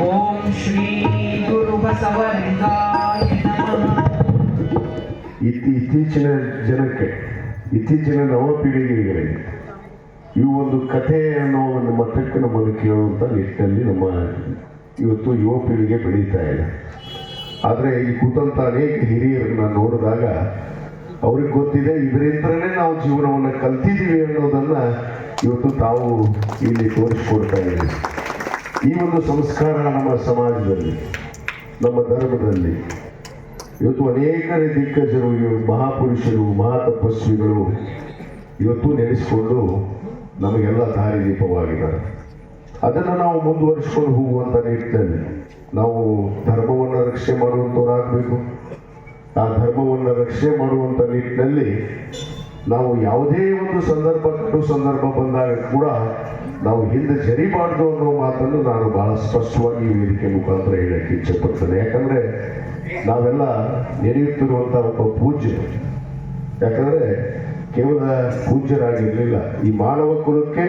ಓಂ ಶ್ರೀ ಗುರು ನಮಃ ಇತ್ತಿ ಇತ್ತೀಚಿನ ಜನಕ್ಕೆ ಇತ್ತೀಚಿನ ನವಪೀಳಿಗೆಗೆ ಈ ಒಂದು ಕಥೆ ಅನ್ನೋ ಒಂದು ಮಟ್ಟಕ್ಕೆ ನಮ್ಮನ್ನು ಕೇಳುವಂಥ ನಿಟ್ಟಿನಲ್ಲಿ ನಮ್ಮ ಇವತ್ತು ಯುವ ಪೀಳಿಗೆ ಬೆಳೀತಾ ಇದೆ. ಆದರೆ ಈ ಕೂತಂಥ ಅನೇಕ ಹಿರಿಯರನ್ನ ನೋಡಿದಾಗ ಅವ್ರಿಗೆ ಗೊತ್ತಿದೆ, ಇದರಿಂದಲೇ ನಾವು ಜೀವನವನ್ನು ಕಲ್ತಿದ್ದೀವಿ ಅನ್ನೋದನ್ನ ಇವತ್ತು ತಾವು ಇಲ್ಲಿ ತೋರಿಸ್ಕೊಡ್ತಾ ಇದ್ದೀವಿ. ಈ ಒಂದು ಸಂಸ್ಕಾರ ನಮ್ಮ ಸಮಾಜದಲ್ಲಿ, ನಮ್ಮ ಧರ್ಮದಲ್ಲಿ, ಇವತ್ತು ಅನೇಕ ದಿಗ್ಗಜರು ಮಹಾಪುರುಷರು, ಮಹಾತಪಸ್ವಿಗಳು ಇವತ್ತು ನೆನೆಸಿಕೊಂಡು ನಮಗೆಲ್ಲ ದಾರಿದೀಪವಾಗಿದ್ದಾರೆ. ಅದನ್ನು ನಾವು ಮುಂದುವರಿಸಿಕೊಂಡು ಹೋಗುವಂಥ ನಿಟ್ಟಿನಲ್ಲಿ ನಾವು ಧರ್ಮವನ್ನು ರಕ್ಷಣೆ ಮಾಡುವಂಥವ್ರಾಗಬೇಕು ಆ ಧರ್ಮವನ್ನು ರಕ್ಷೆ ಮಾಡುವಂಥ ನಿಟ್ಟಿನಲ್ಲಿ ನಾವು ಯಾವುದೇ ಒಂದು ಸಂದರ್ಭ ಕಟ್ಟು ಸಂದರ್ಭ ಬಂದಾಗ ಕೂಡ ನಾವು ಹಿಂದೆ ಜರಿಬಾರ್ದು ಅನ್ನೋ ಮಾತನ್ನು ನಾನು ಬಹಳ ಸ್ಪಷ್ಟವಾಗಿ ಈ ವೇದಿಕೆ ಮುಖಾಂತರ ಹೇಳಕ್ಕೆ ಇಚ್ಛೆಪಡ್ತೇನೆ. ಯಾಕಂದ್ರೆ ನಾವೆಲ್ಲ ನೆನೆಯುತ್ತಿರುವಂಥ ಒಬ್ಬ ಪೂಜ್ಯ ಯಾಕಂದ್ರೆ ಕೇವಲ ಪೂಜ್ಯರಾಗಿರಲಿಲ್ಲ. ಈ ಮಾನವ ಕುಲಕ್ಕೆ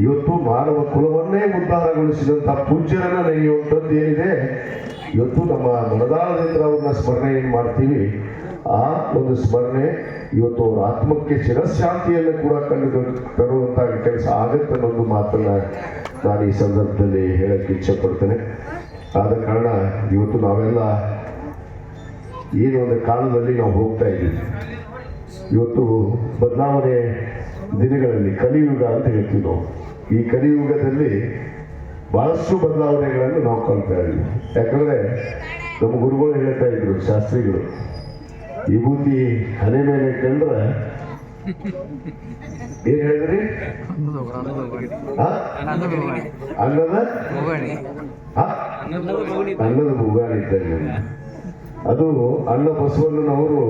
ಇವತ್ತು ಮಾನವ ಕುಲವನ್ನೇ ಉದ್ಧಾರಗೊಳಿಸಿದಂಥ ಪೂಜ್ಯರನ್ನ ನೆನೆಯುವಂಥದ್ದು ಏನಿದೆ? ಇವತ್ತು ನಮ್ಮ ಮನದಾಳದಿಂದ ಅವ್ರನ್ನ ಸ್ಮರಣೆ ಏನು ಮಾಡ್ತೀವಿ? ಆ ಒಂದು ಸ್ಮರಣೆ ಇವತ್ತು ಅವರ ಆತ್ಮಕ್ಕೆ ಚಿರಶಾಂತಿಯನ್ನು ಕೂಡ ಕಂಡು ತರುವಂಥ ಕೆಲಸ ಆಗುತ್ತೆ ಅನ್ನೋದು ಮಾತನ್ನ ನಾನು ಈ ಸಂದರ್ಭದಲ್ಲಿ ಹೇಳಕ್ಕೆ ಇಚ್ಛೆ ಪಡ್ತೇನೆ ಆದ ಕಾರಣ ಇವತ್ತು ನಾವೆಲ್ಲ ಏನು ಒಂದು ಕಾಲದಲ್ಲಿ ನಾವು ಹೋಗ್ತಾ ಇದ್ದೀವಿ. ಇವತ್ತು ಬದಲಾವಣೆ ದಿನಗಳಲ್ಲಿ ಕಲಿಯುಗ ಅಂತ ಹೇಳ್ತೀವಿ ನಾವು. ಈ ಕಲಿಯುಗದಲ್ಲಿ ಬಹಳಷ್ಟು ಬದಲಾವಣೆಗಳನ್ನು ನಾವು ಕಾಣ್ತಾ ಇದ್ದೀವಿ ಯಾಕಂದ್ರೆ ನಮ್ಮ ಗುರುಗಳು ಹೇಳ್ತಾ ಇದ್ರು, ಶಾಸ್ತ್ರಿಗಳು ವಿಭೂತಿ ಹನೆ ಮೇಲೆ ಕಂಡ್ರೆ ಏನ್ ಹೇಳಿದ್ರಿ? ಅನ್ನದ? ಅನ್ನದ ಭೂಗಾಣಿ ಇದ್ದಂಗೆ ಅದು ಅನ್ನ ಬಸವಣ್ಣನವರು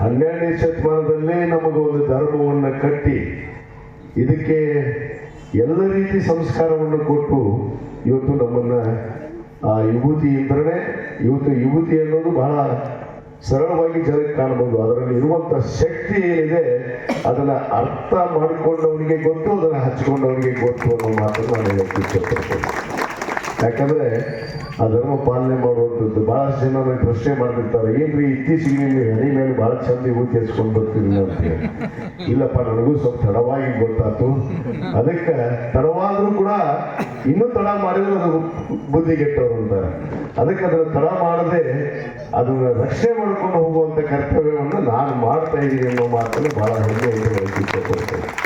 ಹನ್ನೆರಡನೇ ಶತಮಾನದಲ್ಲೇ ನಮಗೆ ಒಂದು ಧರ್ಮವನ್ನು ಕಟ್ಟಿ ಇದಕ್ಕೆ ಎಲ್ಲ ರೀತಿ ಸಂಸ್ಕಾರವನ್ನು ಕೊಟ್ಟು ಇವತ್ತು ನಮ್ಮನ್ನ, ಆ ವಿಭೂತಿಯಿಂದಲೇ ಇವತ್ತು ವಿಭೂತಿ ಅನ್ನೋದು ಬಹಳ ಸರಳವಾಗಿ ಜನಕ್ಕೆ ಕಾಣಬಹುದು. ಅದರಲ್ಲಿ ಇರುವಂತ ಶಕ್ತಿ ಏನಿದೆ, ಅದನ್ನ ಅರ್ಥ ಮಾಡಿಕೊಂಡವನಿಗೆ ಗೊತ್ತು, ಅದನ್ನ ಹಚ್ಕೊಂಡವನಿಗೆ ಗೊತ್ತು ಅನ್ನೋ ಮಾತನ್ನು ನಾನು ಇಷ್ಟಪಡ್ತೇನೆ ಯಾಕಂದ್ರೆ ಆ ಧರ್ಮ ಪಾಲನೆ ಮಾಡುವಂಥದ್ದು ಬಹಳಷ್ಟು ಜನ ನನಗೆ ಪ್ರಶ್ನೆ ಮಾಡ್ತಿರ್ತಾರೆ ಏನ್ರಿ ಇತ್ತೀಚೆಗೆ ನೀವು ಹಣಿ ಮೇಲೆ ಬಹಳ ಚಂದ ಹಚ್ಕೊಂಡು ಬರ್ತಿರಲಿಲ್ಲ ಅಂತ ಹೇಳಿ. ಇಲ್ಲಪ್ಪ, ನನಗೂ ಸ್ವಲ್ಪ ತಡವಾಗಿ ಗೊತ್ತಾಯ್ತು. ಅದಕ್ಕೆ ತಡವಾದ್ರೂ ಕೂಡ ಇನ್ನೂ ತಡ ಮಾಡಿದ್ರೆ ಅದು ಬುದ್ಧಿಗೆಟ್ಟವ್ರು ಅಂತ ಅದಕ್ಕೆ ಅದರ ತಡ ಮಾಡದೆ ಅದನ್ನ ರಕ್ಷಣೆ ಮಾಡ್ಕೊಂಡು ಹೋಗುವಂತ ಕರ್ತವ್ಯವನ್ನು ನಾನು ಮಾಡ್ತಾ ಇದ್ದೀನಿ ಅನ್ನೋ ಮಾತನ್ನು ಬಹಳ ಹೆಮ್ಮೆ ಅಂತ